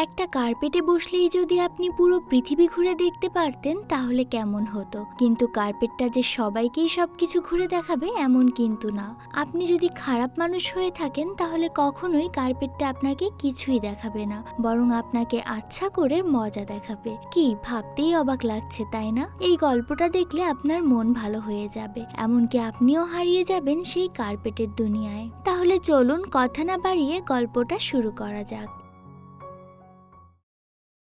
একটা কার্পেটে বসলেই যদি আপনি পুরো পৃথিবী ঘুরে দেখতে পারতেন, তাহলে কেমন হতো? কিন্তু কার্পেটটা যে সবাইকেই সবকিছু ঘুরে দেখাবে, এমন কিন্তু না। আপনি যদি খারাপ মানুষ হয়ে থাকেন, তাহলে কখনোই কার্পেটটা আপনাকে কিছুই দেখাবে না, বরং আপনাকে আচ্ছা করে মজা দেখাবে। কি, ভাবতেই অবাক লাগছে, তাই না? এই গল্পটা দেখলে আপনার মন ভালো হয়ে যাবে। এমনকি আপনিও হারিয়ে যাবেন সেই কার্পেটের দুনিয়ায়। তাহলে চলুন, কথা না বাড়িয়ে গল্পটা শুরু করা যাক।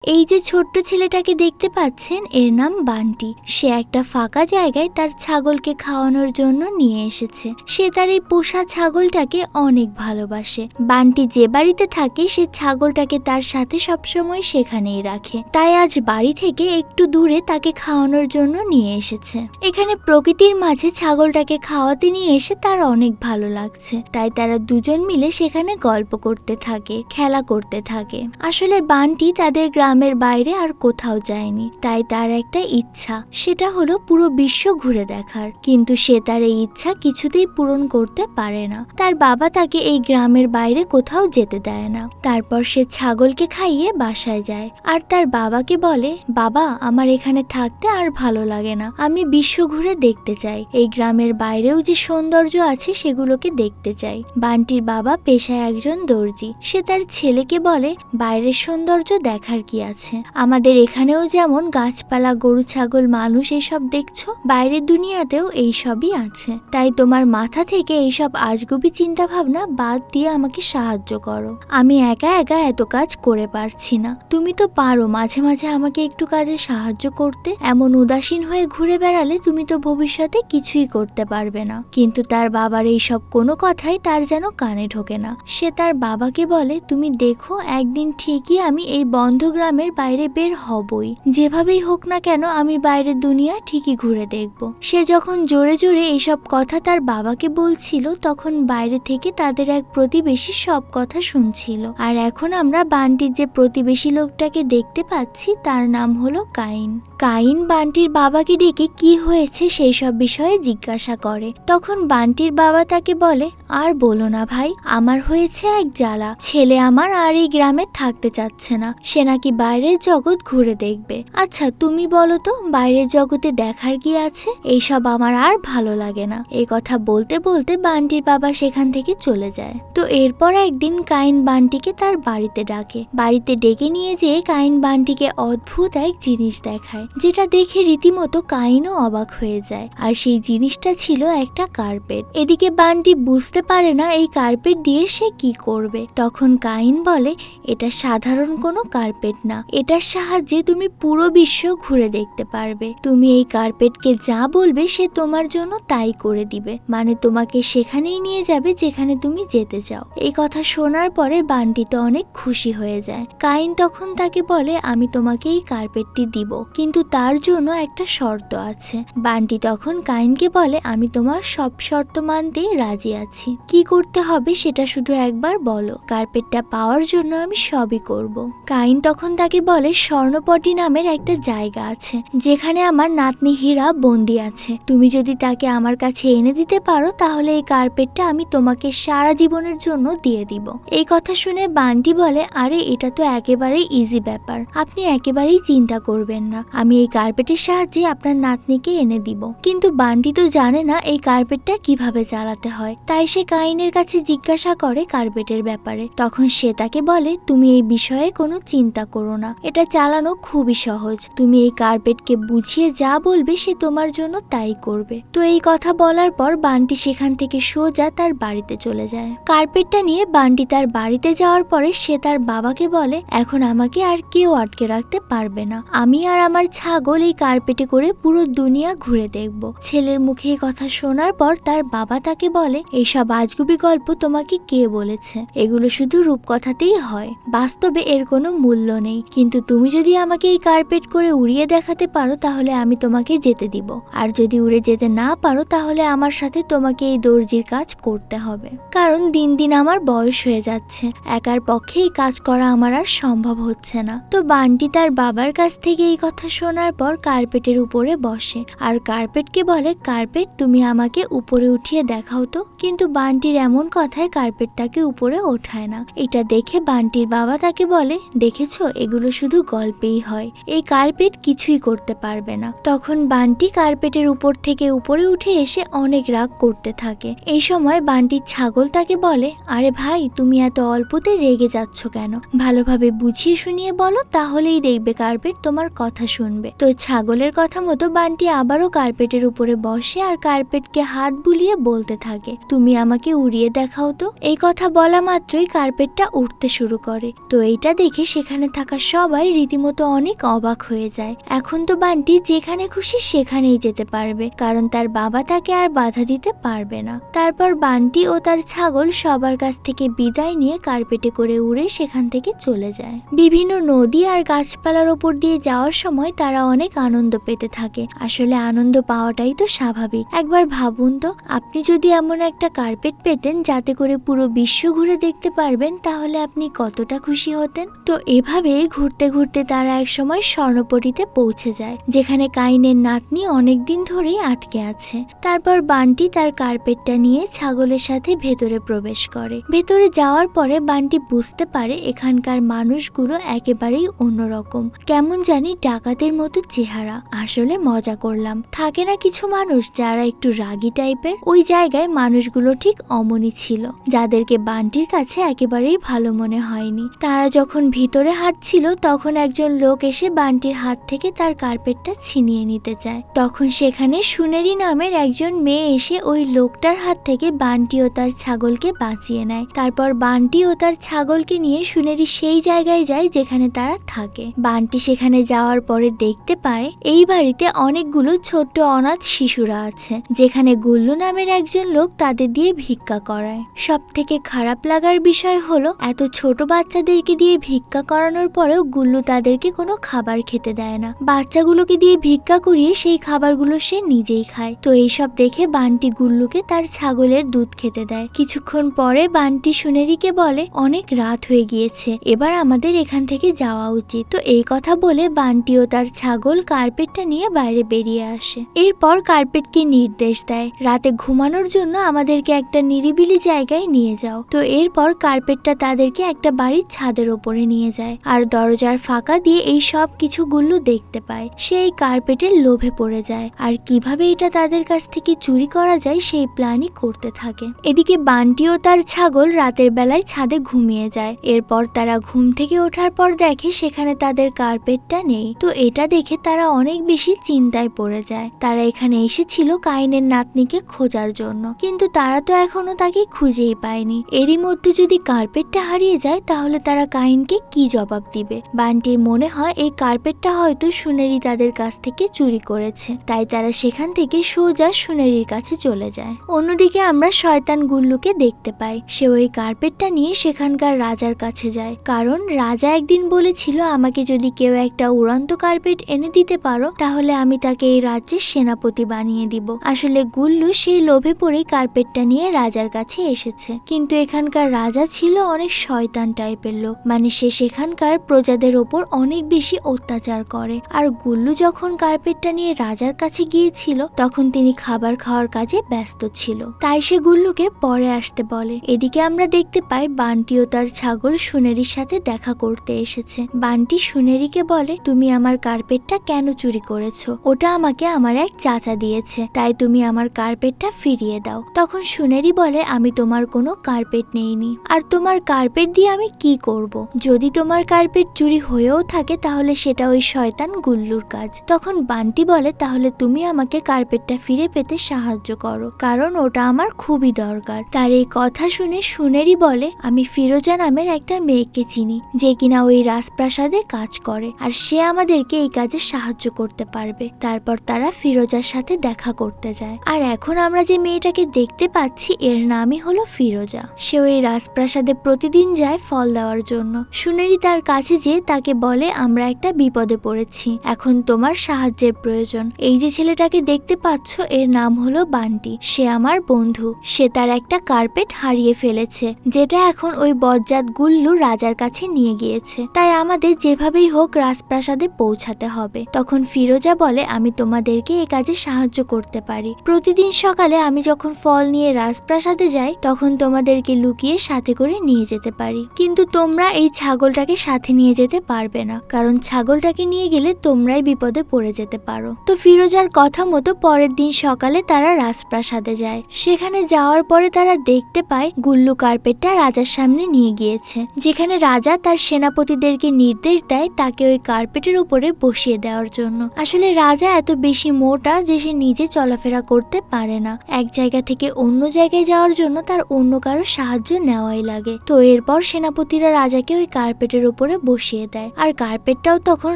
এই যে ছোট্ট ছেলেটাকে দেখতে পাচ্ছেন, এর নাম বান্টি। সে একটা ফাঁকা জায়গায় তার ছাগলকে খাওয়ানোর জন্য নিয়ে এসেছে। সে তার এই পোষা ছাগলটাকে অনেক ভালোবাসে। বান্টি যে বাড়িতে থাকে, সে ছাগলটাকে তার সাথে সবসময় সেখানেই রাখে। তাই আজ বাড়ি থেকে একটু দূরে তাকে খাওয়ানোর জন্য নিয়ে এসেছে। এখানে প্রকৃতির মাঝে ছাগলটাকে খাওয়াতে নিয়ে এসে তার অনেক ভালো লাগছে। তাই তারা দুজন মিলে সেখানে গল্প করতে থাকে, খেলা করতে থাকে। আসলে বান্টি তাদের গ্রামের বাইরে আর কোথাও যায়নি। তাই তার একটা ইচ্ছা, সেটা হলো পুরো বিশ্ব ঘুরে দেখার। কিন্তু সে তার এই ইচ্ছা কিছুতেই পূরণ করতে পারে না। তার বাবা তাকে এই গ্রামের বাইরে কোথাও যেতে দেয় না। তারপর সে ছাগলকে খাইয়ে বাসায় যায়। আর তার বাবাকে বলে, বাবা, আমার এখানে থাকতে আর ভালো লাগে না। আমি বিশ্ব ঘুরে দেখতে চাই। এই গ্রামের বাইরেও যে সৌন্দর্য আছে, সেগুলোকে দেখতে চাই। বান্টির বাবা পেশায় একজন দর্জি। সে তার ছেলেকে বলে, বাইরের সৌন্দর্য দেখার কি আছে। আমাদের এখানেও যেমন গাছপালা, গরু, ছাগল, মানুষ এইসব দেখছ, বাইরের দুনিয়াতেও এই সবই আছে। তাই তোমার মাথা থেকে এইসব আজগুবি চিন্তা ভাবনা বাদ দিয়ে আমাকে সাহায্য করো। আমি একা একা এত কাজ করে পারছি না। তুমি তো পারো মাঝে মাঝে আমাকে একটু কাজে সাহায্য করতে। এমন উদাসীন হয়ে ঘুরে বেড়ালে তুমি তো ভবিষ্যতে কিছুই করতে পারবে না। কিন্তু তার বাবার এই সব কোনো কথাই তার যেন কানে ঢোকে না। সে তার বাবাকে বলে, তুমি দেখো, একদিন ঠিকই আমি এই বন্ধ গ্রামের বাইরে বের হবই। যেভাবেই হোক না কেন আমি বাইরের দুনিয়া ঠিকই ঘুরে দেখব। সে যখন জোরে জোরে এইসব কথা তার বাবাকে বলছিল, তখন বাইরে থেকে তাদের এক প্রতিবেশী সব কথা শুনছিল। আর এখন আমরা বান্টির যে প্রতিবেশী লোকটাকে দেখতে পাচ্ছি, তার নাম হলো কাইন। কাইন বান্টির বাবাকে ডেকে কি হয়েছে সেই সব বিষয়ে জিজ্ঞাসা করে। তখন বান্টির বাবা তাকে বলে, আর বলো না ভাই, আমার হয়েছে এক জ্বালা। ছেলে আমার আর এই গ্রামে থাকতে চাচ্ছে না। সে নাকি বাইরের জগৎ ঘুরে দেখবে। আচ্ছা তুমি বলো তো, বাইরের জগতে দেখার কি আছে? এইসব আমার আর ভালো লাগে না। এই কথা বলতে বলতে বান্টির বাবা সেখান থেকে চলে যায়। তো এরপর একদিন কাইন বান্টিকে তার বাড়িতে ডাকে। বাড়িতে ডেকে নিয়ে যেয়ে কাইন বান্টিকে অদ্ভুত এক জিনিস দেখায়, যেটা দেখে রীতিমতো কাইনও অবাক হয়ে যায়। আর সেই জিনিসটা ছিল একটা কার্পেট। এদিকে বান্টি বুঝতে পারে না এই কার্পেট দিয়ে সে কি করবে। তখন কাইন বলে, এটা সাধারণ কোনো কার্পেট না, এটার সাহায্যে তুমি পুরো বিশ্ব ঘুরে দেখতে পারবে। তুমি এই কার্পেটকে যা বলবে সে তোমার জন্য তাই করে দিবে। মানে তোমাকে সেখানেই নিয়ে যাবে যেখানে তুমি যেতে চাও। এই কথা শোনার পরে বান্টি তো অনেক খুশি হয়ে যায়। কাইন তখন তাকে বলে, আমি তোমাকে এই কার্পেটটি দিব, কিন্তু তার জন্য একটা শর্ত আছে। বান্টি তখন কাইনকে বলে, আমি তোমার সব শর্ত মানতেই রাজি আছি। কি করতে হবে সেটা শুধু একবার বলো। কার্পেটটা পাওয়ার জন্য আমি সবই করব। কাইন তখন তাকে বলে স্বর্ণপটি নামের একটা জায়গা আছে, যেখানে আমার নাতনি হীরা বন্দি আছে। তুমি যদি তাকে আমার কাছে এনে দিতে পারো, তাহলে এই কার্পেটটা আমি তোমাকে সারা জীবনের জন্য দিয়ে দিব। এই কথা শুনে বান্টি বলে, আরে, এটা তো একেবারেই ইজি ব্যাপার। আপনি একেবারেই চিন্তা করবেন না। আমি এই কার্পেটের সাহায্যে আপনার নাতনিকে এনে দিব। কিন্তু বান্টি তো জানে না এই কার্পেটটা কীভাবে চালাতে হয়। তাই সে কাইনের কাছে জিজ্ঞাসা করে কার্পেটের ব্যাপারে। তখন সে তাকে বলে, তুমি এই বিষয়ে কোনো চিন্তা করো না। এটা চালানো খুবই সহজ। তুমি এই কার্পেটকে বুঝিয়ে যা বলবে সে তোমার জন্য তাই করবে। তো এই কথা বলার পর বান্টি সেখান থেকে সোজা তার বাড়িতে চলে যায়। কার্পেটটা নিয়ে বান্টি তার বাড়িতে যাওয়ার পরে সে তার বাবাকে বলে, এখন আমাকে আর কেউ আটকে রাখতে পারবে না। আমি আর আমার ছাগল এই কার্পেটে করে পুরো দুনিয়া ঘুরে দেখব। ছেলের মুখে এই কথা শোনার পর তার বাবা তাকে বলে, এইসব আজগুবি গল্প তোমাকে কে বলেছে? এগুলো শুধু রূপকথাতেই হয়। বাস্তবে এর কোনো মূল্য নেই। নেই। কিন্তু তুমি যদি আমাকে এই কার্পেট করে উড়িয়ে দেখাতে পারো, তাহলে আমি তোমাকে যেতে দিব। আর যদি উড়ে যেতে না পারো, তাহলে আমার সাথে তোমাকে এই দর্জির কাজ করতে হবে। কারণ দিন দিন আমার বয়স হয়ে যাচ্ছে। একার পক্ষে এই কাজ করা আমার আর সম্ভব হচ্ছে না। তো বান্টি তার বাবার কাছ থেকে এই কথা শোনার পর কার্পেটের উপরে বসে। আর কার্পেটকে বলে কার্পেট তুমি আমাকে উপরে উঠিয়ে দেখাও তো। কিন্তু বান্টির এমন কথায় কার্পেট তাকে উপরে ওঠায় না। এটা দেখে বান্টির বাবা তাকে বলে, দেখেছ? এগুলো শুধু গল্পেই হয়। এই কার্পেট কিছুই করতে পারবে না। তখন বান্টি কার্পেটের উপর থেকে উপরে উঠে এসে অনেক রাগ করতে থাকে। এই সময় বান্টির ছাগল তাকে বলে, আরে ভাই, তুমি এত অল্পতে রেগে যাচ্ছ কেন? ভালোভাবে বুঝিয়ে শুনিয়ে বলো, তাহলেই দেখবে কার্পেট তোমার কথা শুনবে। তো ছাগলের কথা মতো বান্টি আবারও কার্পেটের উপরে বসে আর কার্পেটকে হাত বুলিয়ে বলতে থাকে, তুমি আমাকে উড়িয়ে দেখাও তো। এই কথা বলা মাত্রই কার্পেটটা উঠতে শুরু করে। তো এইটা দেখে সেখানে থাকা সবাই রীতিমতো অনেক অবাক হয়ে যায়। এখন তো বান্টি যেখানে খুশি সেখানেই যেতে পারবে, কারণ তার বাবা তাকে আর বাধা দিতে পারবে না। তারপর বান্টি ও তার ছাগল সবার কাছ থেকে বিদায় নিয়ে কার্পেটে করে উড়ে সেখান থেকে চলে যায়। বিভিন্ন নদী আর গাছপালার ওপর দিয়ে যাওয়ার সময় তারা অনেক আনন্দ পেতে থাকে। আসলে আনন্দ পাওয়াটাই তো স্বাভাবিক। একবার ভাবুন তো, আপনি যদি এমন একটা কার্পেট পেতেন যাতে করে পুরো বিশ্ব ঘুরে দেখতে পারবেন, তাহলে আপনি কতটা খুশি হতেন? তো এভাবে ঘুরতে ঘুরতে তারা একসময় স্বর্ণপরীতে পৌঁছে যায়, যেখানে কাইনের নাতনি অনেকদিন ধরেই আটকে আছে। তারপর বান্টি তার কার্পেটটা নিয়ে ছাগলের সাথে ভেতরে প্রবেশ করে। ভেতরে যাওয়ার পরে বান্টি বুঝতে পারে এখানকার মানুষগুলো একেবারেই অন্যরকম, কেমন জানি ডাকাতের মতো চেহারা। আসলে মজা করলাম। থাকে না কিছু মানুষ যারা একটু রাগী টাইপের? ওই জায়গায় মানুষগুলো ঠিক অমনি ছিল, যাদেরকে বান্টির কাছে একেবারেই ভালো মনে হয়নি। তারা যখন ভিতরে হাঁটছিল তখন একজন লোক এসে বান্টির হাত থেকে তার কার্পেটটা ছিনিয়ে নিতে চায়। তখন সেখানে সুনেরি নামের একজন মেয়ে এসে ওই লোকটার হাত থেকে বান্টি ও তার ছাগলকে বাঁচিয়ে নেয়। তারপর বান্টি ও তার ছাগলকে নিয়ে সুনেরি সেই জায়গায় যায় যেখানে তারা থাকে। বান্টি সেখানে যাওয়ার পরে দেখতে পায়, এই বাড়িতে অনেকগুলো ছোট্ট অনাথ শিশুরা আছে, যেখানে গুল্লু নামের একজন লোক তাদের দিয়ে ভিক্ষা করায়। সব থেকে খারাপ লাগার বিষয় হলো, এত ছোট বাচ্চাদেরকে দিয়ে ভিক্ষা করানোর পরেও গুল্লু তাদেরকে কোনো খাবার খেতে দেয় না। বাচ্চাগুলোকে দিয়ে ভিক্ষা করিয়ে সেই খাবারগুলো সে নিজেই খায়। তো এইসব দেখে বান্টি গুল্লুকে তার ছাগলের দুধ খেতে দেয়। কিছুক্ষণ পরে বান্টি সুনেরিকে বলে, অনেক রাত হয়ে গিয়েছে, এবার আমাদের এখান থেকে যাওয়া উচিত। তো এই কথা বলে বান্টি ও তার ছাগল কার্পেটটা নিয়ে বাইরে বেরিয়ে আসে। এরপর কার্পেটকে নির্দেশ দেয়, রাতে ঘুমানোর জন্য আমাদেরকে একটা নিরিবিলি জায়গায় নিয়ে যাও। তো এরপর কার্পেটটা তাদেরকে একটা বাড়ির ছাদের ওপরে নিয়ে যায়। আর দরজার ফাঁকা দিয়ে এই সব কিছু গুল্লু দেখতে পায়। সে এই কার্পেটের লোভে পড়ে যায়। আর কীভাবে এটা তাদের কাছ থেকে চুরি করা যায় সেই প্ল্যানই করতে থাকে। এদিকে বান্টি ও তার ছাগল রাতের বেলায় ছাদে ঘুমিয়ে যায়। এরপর তারা ঘুম থেকে ওঠার পর দেখে সেখানে তাদের কার্পেটটা নেই। তো এটা দেখে তারা অনেক বেশি চিন্তায় পড়ে যায়। তারা এখানে এসেছিল কাইনের নাতনিকে খোঁজার জন্য। কিন্তু তারা তো এখনও তাকে খুঁজেই পায়নি। এরই মধ্যে যদি কার্পেটটা হারিয়ে যায়, তাহলে তারা কাইনকে কি জবাব দিবে। বান্টির মনে হয় এই কার্পেটটা হয়তো সুনেরি তাদের কাছ থেকে চুরি করেছে। তাই তারা সেখান থেকে সোজা সুনেরির কাছে চলে যায়। অন্যদিকে আমরা শয়তান গুল্লুকে দেখতে পাই। সে ওই কার্পেটটা নিয়ে সেখানকার রাজার কাছে যায়। কারণ রাজা একদিন বলেছিল, আমাকে যদি কেউ একটা উড়ন্ত কার্পেট এনে দিতে পারো, তাহলে আমি তাকে এই রাজ্যের সেনাপতি বানিয়ে দিব। আসলে গুল্লু সেই লোভে পড়েই কার্পেটটা নিয়ে রাজার কাছে এসেছে। কিন্তু এখানকার রাজা ছিল অনেক শয়তান টাইপের লোক। মানে সে সেখানকার প্রজাদের ওপর অনেক বেশি অত্যাচার করে। আর গুল্লু যখন কার্পেটটা নিয়ে রাজার কাছে গিয়েছিল, তখন তিনি খাবার খাওয়ার কাজে ব্যস্ত ছিল। তাই সে গুল্লুকে পরে আসতে বলে। এদিকে আমরা দেখতে পাই বান্টি ও তার ছাগল সুনেরির সাথে দেখা করতে এসেছে। বান্টি সুনেরিকে বলে, তুমি আমার কার্পেটটা কেন চুরি করেছ? ওটা আমাকে আমার এক চাচা দিয়েছে। তাই তুমি আমার কার্পেটটা ফিরিয়ে দাও। তখন সুনেরি বলে, আমি তোমার কোনো কার্পেট নেইনি। আর তোমার কার্পেট দিয়ে আমি কি করব। যদি তোমার কার্পেট চুরি হয়েও থাকে, তাহলে সেটা ওই শয়তান গুল্লুর কাজ। তখন বান্টি বলে, তাহলে তুমি আমাকে কার্পেটটা ফিরে পেতে সাহায্য করো, কারণ ওটা আমার খুবই দরকার। তার এই কথা শুনে সুনেরি বলে, আমি ফিরোজা নামের একটা মেয়েকে চিনি, যে কিনা ওই রাজপ্রাসাদে কাজ করে, আর সে আমাদেরকে এই কাজে সাহায্য করতে পারবে। তারপর তারা ফিরোজার সাথে দেখা করতে যায়। আর এখন আমরা যে মেয়েটাকে দেখতে পাচ্ছি, এর নামই হলো ফিরোজা। সে ওই রাজপ্রাসাদে প্রতিদিন যায় ফল দেওয়ার জন্য। সুনেরি তার কাছ কাছে যেয়ে তাকে বলে আমরা একটা বিপদে পড়েছি। এখন তোমার সাহায্যের প্রয়োজন। এই যে ছেলেটাকে দেখতে পাচ্ছ, এর নাম হলো বান্টি। সে আমার বন্ধু। সে তার একটা কার্পেট হারিয়ে ফেলেছে, যেটা এখন ওই বজ্জাত গুল্লু রাজার কাছে নিয়ে গিয়েছে। তাই আমাদের যেভাবেই হোক রাজপ্রাসাদে পৌঁছাতে হবে। তখন ফিরোজা বলে, আমি তোমাদেরকে এ কাজে সাহায্য করতে পারি। প্রতিদিন সকালে আমি যখন ফল নিয়ে রাজপ্রাসাদে যাই, তখন তোমাদেরকে লুকিয়ে সাথে করে নিয়ে যেতে পারি। কিন্তু তোমরা এই ছাগলটাকে সাথে নিয়ে যেতে পারবে না। কারণ ছাগলটাকে নিয়ে গেলে তোমরাই বিপদে পড়ে যেতে পারো। তো ফিরোজার কথা মতো পরের দিন সকালে তারা রাজপ্রাসাদে যায়। সেখানে যাওয়ার পরে তারা দেখতে পায় গুল্লু কার্পেটটা রাজার সামনে নিয়ে গিয়েছে। যেখানে রাজা তার সেনাপতিদেরকে নির্দেশ দেয় তাকে ওই কার্পেটের উপরে বসিয়ে দেওয়ার জন্য। আসলে রাজা এত বেশি মোটা যে সে নিজে চলাফেরা করতে পারে না। এক জায়গা থেকে অন্য জায়গায় যাওয়ার জন্য তার অন্য কারও সাহায্য নেওয়াই লাগে। তো এরপর সেনাপতিরা রাজাকে ওই কার্পেটের উপরে বসিয়ে দেয়। আর কার্পেটটাও তখন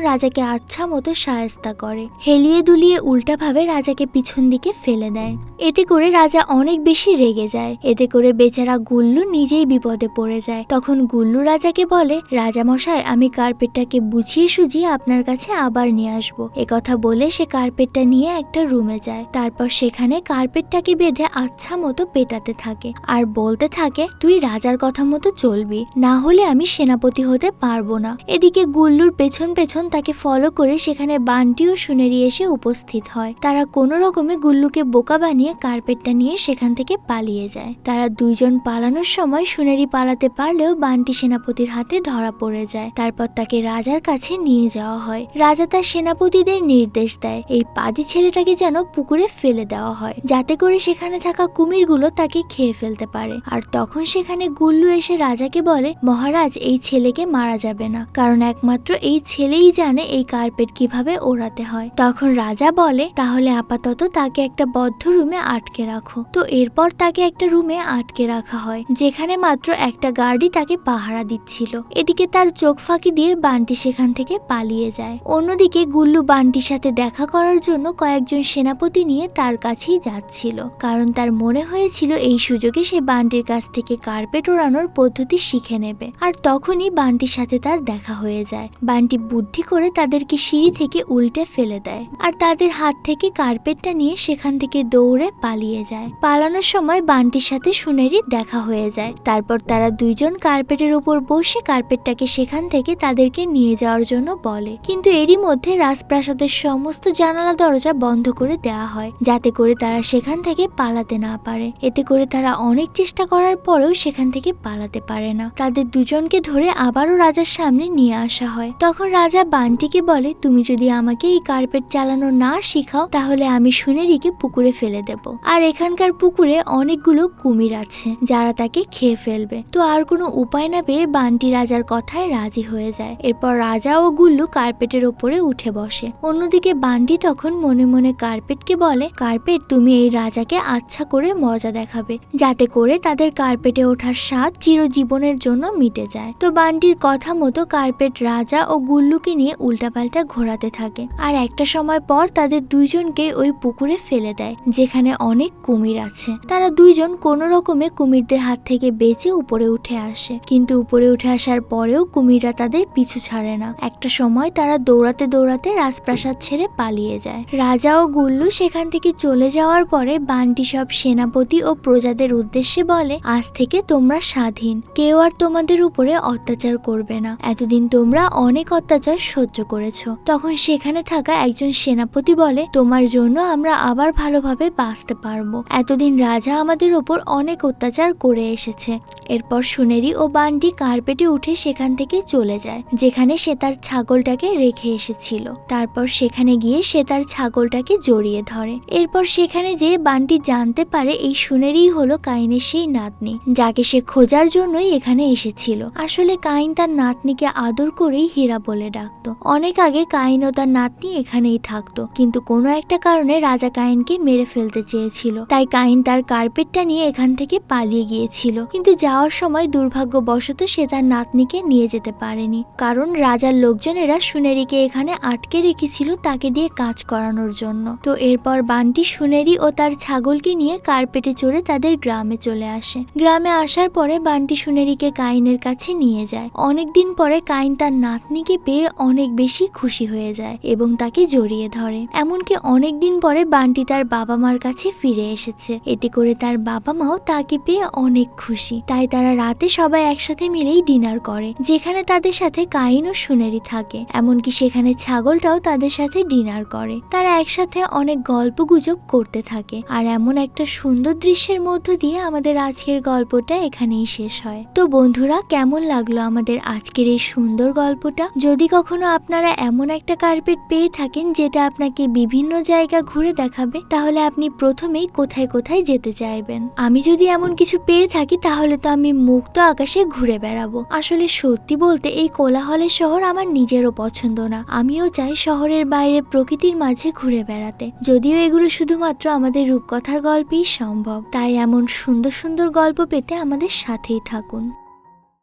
রাজাকে আচ্ছা মতো সায়স্তা করে। হেলিয়ে দুলিয়ে উল্টাভাবে রাজাকে পিছন দিকে ফেলে দেয়। এতে করে রাজা অনেক বেশি রেগে যায়। এতে করে বেচারা গুল্লু নিজেই বিপদে পড়ে যায়। তখন গুল্লু রাজাকে বলে রাজা মশাই আমি কার্পেটটাকে বুঝিয়ে সুঝিয়ে আপনার কাছে আবার নিয়ে আসব। কথা বলে সে কার্পেটটা নিয়ে একটা রুমে যায়। তারপর সেখানে কার্পেটটাকে বেঁধে আচ্ছা মতো পেটাতে থাকে। আর বলতে থাকে, তুই রাজার কথা মতো চলবি। না হলে আমি সেনাপতি হতে পারব না। এদিকে গুল্লুর পেছন পেছন তাকে ফলো করে সেখানে বান্টি ও সুনেরি এসে উপস্থিত হয়। তারা কোনো রকমে গুল্লুকে বোকা বানিয়ে কার্পেটটা নিয়ে সেখান থেকে পালিয়ে যায়। তারা দুইজন পালানোর সময় সুনেরি পালাতে পারলেও বান্টি সেনাপতির হাতে ধরা পড়ে যায়। তারপর তাকে রাজার কাছে নিয়ে যাওয়া হয়। রাজা তার সেনাপতিদের নির্দেশ দেয়। এই পাজি ছেলেটাকে যেন পুকুরে ফেলে দেওয়া হয়। যাতে করে সেখানে থাকা কুমিরগুলো তাকে খেয়ে ফেলতে পারে। আর তখন সেখানে গুল্লু এসে রাজাকে বলে, মহারাজ, এই ছেলেকে মারা যাবে না। কারণ একমাত্র এই ছেলেই জানে এই কার্পেট কীভাবে ওড়াতে হয়। তখন রাজা বলে, তাহলে আপাতত তাকে একটা বদ্ধ রুমে আটকে রাখো। তো এরপর তাকে একটা রুমে আটকে রাখা হয়, যেখানে মাত্র একটা গার্ডই তাকে পাহারা দিচ্ছিল। এদিকে তার চোখ ফাঁকি দিয়ে বান্টি সেখান থেকে পালিয়ে যায়। অন্যদিকে গুল্লু বান্টির সাথে দেখা করার জন্য কয়েকজন সেনাপতি নিয়ে তার কাছেই যাচ্ছিল। কারণ তার মনে হয়েছিল এই সুযোগে সে বান্টির কাছ থেকে কার্পেট ওড়ানোর পদ্ধতি শিখে নেবে। আর তখনই বান্টির সাথে তার দেখা হয়ে যায়। বান্টি বুদ্ধি করে তাদেরকে সিঁড়ি থেকে উল্টে ফেলে দেয় আর তাদের হাত থেকে কার্পেটটা নিয়ে সেখান থেকে দৌড়ে পালিয়ে যায়। পালানোর সময় বান্টির সাথে সুনেরির দেখা হয়ে যায়। তারপর তারা দুইজন কার্পেটের উপর বসে কার্পেটটাকে সেখান থেকে তাদেরকে নিয়ে যাওয়ার জন্য বলে। কিন্তু এরই মধ্যে রাজপ্রাসাদের সমস্ত জানালা দরজা বন্ধ করে দেওয়া হয়, যাতে করে তারা সেখান থেকে পালাতে না পারে। এতে করে তারা অনেক চেষ্টা করার পরেও সেখান থেকে পালাতে পারে না। তাদের দুজনকে ধরে আবারও রাজার সামনে নিয়ে আসা হয়। তখন রাজা বান্টিকে বলে, তুমি যদি আমাকে এই কার্পেট চালানো না শিখাও, তাহলে আমি সুনেরিকে পুকুরে ফেলে দেব। আর এখানকার পুকুরে অনেকগুলো কুমির আছে, যারা তাকে খেয়ে ফেলবে। তো আর কোনো উপায় না পেয়ে বান্টি রাজার কথায় রাজি হয়ে যায়। এরপর রাজা ও গুল্লু কার্পেটের ওপরে উঠে বসে। অন্যদিকে বান্টি তখন মনে মনে কার্পেটকে বলে, কার্পেট, তুমি এই রাজাকে আচ্ছা করে মজা দেখাবে। যাতে করে তাদের কার্পেটে ওঠার স্বাদ চিরজীবনের জন্য মিটে যায়। তো বান্টির কথা মতো কার্পেট রাজা ও গুল্লুকে নিয়ে উল্টাপাল্টা ঘোরাতে থাকে। আর একটা সময় পর তাদের দুইজনকে ওই পুকুরে ফেলে দেয়, যেখানে অনেক কুমির আছে। তারা দুইজন কোনো রকমে কুমিরদের হাত থেকে বেঁচে উপরে উঠে আসে। কিন্তু উপরে উঠে আসার পরেও কুমিররা তাদের পিছু ছাড়ে না। একটা সময় তারা দৌড়াতে দৌড়াতে রাজপ্রাসাদ ছেড়ে পালিয়ে যায়। রাজা ও গুল্লু সেখান থেকে চলে যাওয়ার পরে বান্টি সব সেনাপতি ও প্রজাদের উদ্দেশ্যে বলে, আজ থেকে তোমরা স্বাধীন। কেউ আর তোমাদের উপরে অত্যাচার করবে না। এতদিন তোমরা অনেক অত্যাচার সহ্য করেছ। তখন সেখানে থাকা একজন সেনাপতি বলে, তোমার জন্য আমরা আবার ভালোভাবে বাঁচতে পারব। এতদিন রাজা আমাদের উপর অনেক অত্যাচার করে এসেছে। এরপর সুনেরি ও বান্টি কার্পেটে উঠে সেখান থেকে চলে যায়, যেখানে সে তার ছাগলটাকে রেখে এসেছিল। তারপর সেখানে গিয়ে সে তার ছাগলটাকে জড়িয়ে ধরে। এরপর সেখানে যে বান্টি জানতে পারে এই সুনেরই হলো কাইনের সেই নাতনি, যাকে সে খোঁজার জন্যই এখানে এসেছিল। আসলে কাইন তার নাতনিকে আদর করেই হীরা বলে ডাকতো। অনেক আগে কাইন ও তার নাতনি এখানেই থাকতো, কিন্তু কোনো একটা কারণে রাজা কাইনকে মেরে ফেলতে চেয়েছিল। তাই কাইন তার কার্পেটটা নিয়ে এখান থেকে পালিয়ে গিয়েছিল। কিন্তু যাওয়ার সময় দুর্ভাগ্যবশত সে তার নাতনিকে নিয়ে যেতে পারেনি। কারণ রাজার লোকজনেরা সুনেরিকে এখানে আটকে রেখেছিল তাকে দিয়ে কাজ করানোর জন্য। তো এরপর বান্টি সুনেরি ও তার ছাগলকে নিয়ে কার্পেটে চড়ে তাদের গ্রামে চলে আসে। গ্রামে আসার পরে বান্টি সুনেরিকে কাইনের কাছে নিয়ে যায়। অনেকদিন পরে কাইন তার নাতনিকে পেয়ে অনেক বেশি খুশি হয়ে যায় এবং তাকে জড়িয়ে ধরে। এমনকি অনেক দিন পরে বান্টি তার বাবা মার কাছে ফিরে এসেছে। এতে করে তার বাবা মাও তাকে পেয়ে অনেক খুশি। তাই তারা রাতে সবাই একসাথে মিলেই ডিনার করে, যেখানে তাদের সাথে কাইন ও সুনেরি থাকে। এমনকি সেখানে ছাগলটাও তাদের সাথে ডিনার করে। তারা একসাথে অনেক গল্প গুজব করতে থাকে। আর এমন একটা সুন্দর দৃশ্যের মধ্য দিয়ে আমাদের আজকের গল্পটা এখানেই শেষ হয়। তো বন্ধুরা, কেমন লাগল আমাদের আজকের এই সুন্দর গল্পটা, যদি কখনো আপনারা এমন একটা কার্পেট পেয়ে থাকেন যেটা আপনাকে বিভিন্ন জায়গা ঘুরে দেখাবে, তাহলে আপনি প্রথমেই কোথায় কোথায় যেতে চাইবেন। আমি যদি এমন কিছু পেয়ে থাকি, তাহলে তো আমি মুক্ত আকাশে ঘুরে বেড়াবো। আসলে সত্যি বলতে এই কোলাহলের শহর আমার নিজেরও পছন্দ না। আমিও চাই শহরের বাইরে প্রকৃতির মাঝে ঘুরে বেড়াতে। যদিও এগুলো শুধুমাত্র আমাদের রূপকথার গল্পেই সম্ভব। তাই এমন সুন্দর সুন্দর গল্প পেতে আমাদের সাথেই থাকুন।